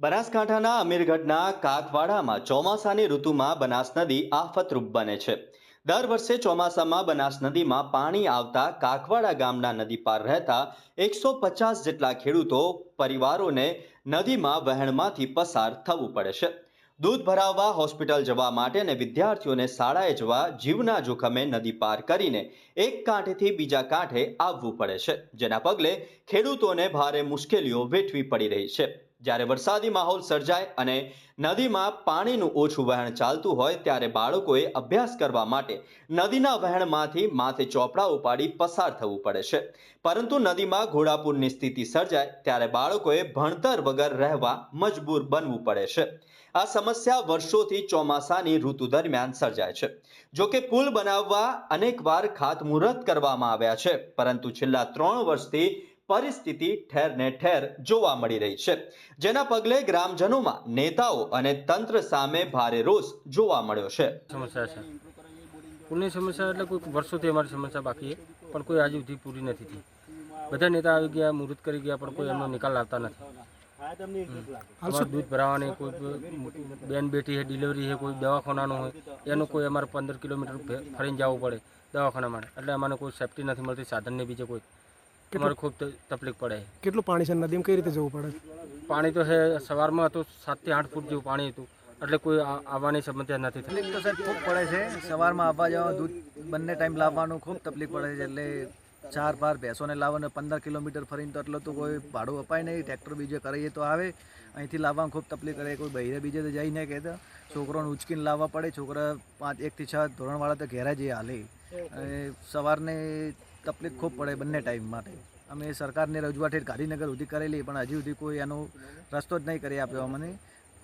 બનાસકાંઠાના અમીરગઢના કાકવાડામાં ચોમાસાની ઋતુમાં બનાસ નદી આફતરૂપ બને છે. દર વર્ષે ચોમાસામાં બનાસ નદીમાં પાણી આવતા કાકવાડા ગામના નદી પાર રહેતા એકસો પચાસ જેટલા ખેડૂતો, પરિવારોને નદીમાં વહેણમાંથી પસાર થવું પડે છે. દૂધ ભરાવવા હોસ્પિટલ જવા માટે અને વિદ્યાર્થીઓને શાળાએ જવા જીવના જોખમે નદી પાર કરીને એક કાંઠેથી બીજા કાંઠે આવવું પડે છે. જેના પગલે ખેડૂતોને ભારે મુશ્કેલીઓ વેઠવી પડી રહી છે. જ્યારે વરસાદી માહોલ સર્જાય અને નદીમાં પાણીનું ઓછું વહેણ ચાલતું હોય ત્યારે બાળકોએ અભ્યાસ કરવા માટે નદીના વહેણમાંથી માથે ચોપડા ઉપાડી પસાર થવું પડે છે. પરંતુ નદીમાં ઘોડાપૂરની સ્થિતિ સર્જાય ત્યારે બાળકોએ ભણતર વગર રહેવા મજબૂર બનવું પડે છે. આ સમસ્યા વર્ષોથી ચોમાસાની ઋતુ દરમિયાન સર્જાય છે. જો કે પુલ બનાવવા અનેકવાર ખાતમુહૂર્ત કરવામાં આવ્યા છે, પરંતુ છેલ્લા ત્રણ વર્ષથી પરિસ્થિતિ ઠેર ને ઠેર જોવા મળી રહી છે. જેના પગલે ગ્રામજનોમાં નેતાઓ અને તંત્ર સામે ભારે રોષ જોવા મળ્યો છે. સમસ્યા છે. પૂરની સમસ્યા એટલે કોઈ વર્ષોથી અમારી સમસ્યા બાકી પણ કોઈ હજુ સુધી પૂરી નથી થઈ. બધા નેતા આવી ગયા, મુહૂર્ત કરી ગયા, પણ કોઈ એમનો નિકાલ લાવતા નથી. દૂધ ભરાવાની કોઈ બેન બેટી છે ડિલિવરી છે, કોઈ દવાખાનાનું હોય, એનું કોઈ અમારે પંદર કિલોમીટર ફરીને જવું પડે દવાખાના માટે. એટલે અમને કોઈ સેફટી નથી મળતી, સાધનને બીજે કોઈ. અમારે ખૂબ તકલીફ પડે. કેટલું પાણી છે? નદીમાં કઈ રીતે જવું પડે? પાણી તો છે સવારમાં હતું સાતથી આઠ ફૂટ જેવું પાણી હતું. એટલે કોઈ આવવાની સમસ્યા નથી તકલીફ તો સાહેબ ખૂબ પડે છે. સવારમાં આવવા જવા દૂધ બંને ટાઈમ લાવવાનું ખૂબ તકલીફ પડે છે. એટલે ચાર બાર ભેંસોને લાવવાને પંદર કિલોમીટર ફરીને તો એટલો તો કોઈ ભાડું અપાય નહીં. ટ્રેક્ટર બીજે કરીએ તો આવે. અહીંથી લાવવામાં ખૂબ તકલીફ કરે. કોઈ બહેરે બીજે તો જઈને કહેતા. છોકરોને ઉચકીને લાવવા પડે. છોકરા પાંચ એકથી છ ધોરણવાળા તો ઘેરા જઈ હાલે. અને સવારને તકલીફ ખૂબ પડે બંને ટાઈમ માટે. અમે સરકારને રજૂઆત ગાંધીનગર સુધી કરેલી પણ હજી સુધી કોઈ એનો રસ્તો જ નહીં કરી આપ્યો અમને.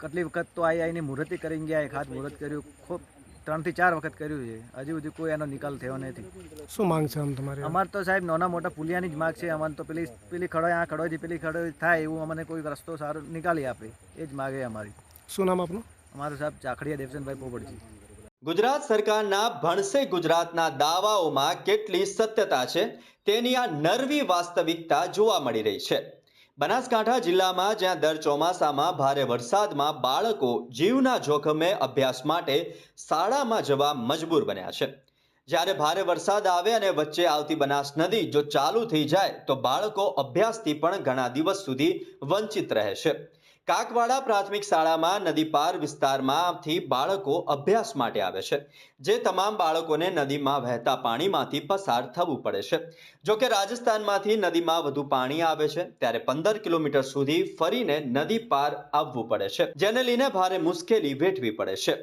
કેટલી વખત તો આઈ આવીને મુહૂર્તે કરીને ગયા એક હાથ મુહૂર્ત કર્યું ખૂબ ત્રણથી ચાર વખત કર્યું છે. હજી સુધી કોઈ એનો નિકાલ થયો નથી. શું માંગ છે આમ તમારી? અમારે તો સાહેબ નાના મોટા પુલિયાની જ માગ છે. અમારે તો પેલી પેલી ખડોય આ ખડોયથી પેલી ખડોય થાય એવું અમને કોઈ રસ્તો સારો નિકાલી આપે. એ જ માગે અમારી. શું નામ આપનું? અમારું સાહેબ ચાખડીયા દેવસનભાઈ પોપડજી. ગુજરાત સરકારના ભણશે ગુજરાતના દાવાઓમાં કેટલી સત્યતા છે તેની આ નરવી વાસ્તવિકતા જોવા મળી રહી છે. બનાસકાંઠા જિલ્લામાં જ્યાં દર ચોમાસામાં ભારે વરસાદમાં બાળકો જીવના જોખમે અભ્યાસ માટે શાળામાં જવા મજબૂર બન્યા છે. જ્યારે ભારે વરસાદ આવે અને વચ્ચે આવતી બનાસ નદી જો ચાલુ થઈ જાય તો બાળકો અભ્યાસથી પણ ઘણા દિવસ સુધી વંચિત રહે છે. કાકવાડા પ્રાથમિક શાળામાં નદી પાર વિસ્તારમાંથી બાળકો અભ્યાસ માટે આવે છે, જે તમામ બાળકોને નદીમાં વહેતા પાણીમાંથી પસાર થવું પડે છે. જો કે રાજસ્થાનમાંથી નદીમાં વધુ પાણી આવે છે, ત્યારે પંદર કિલોમીટર સુધી ફરીને નદી પાર આવવું પડે છે, જેને લઈને ભારે મુશ્કેલી વેઠવી પડે છે.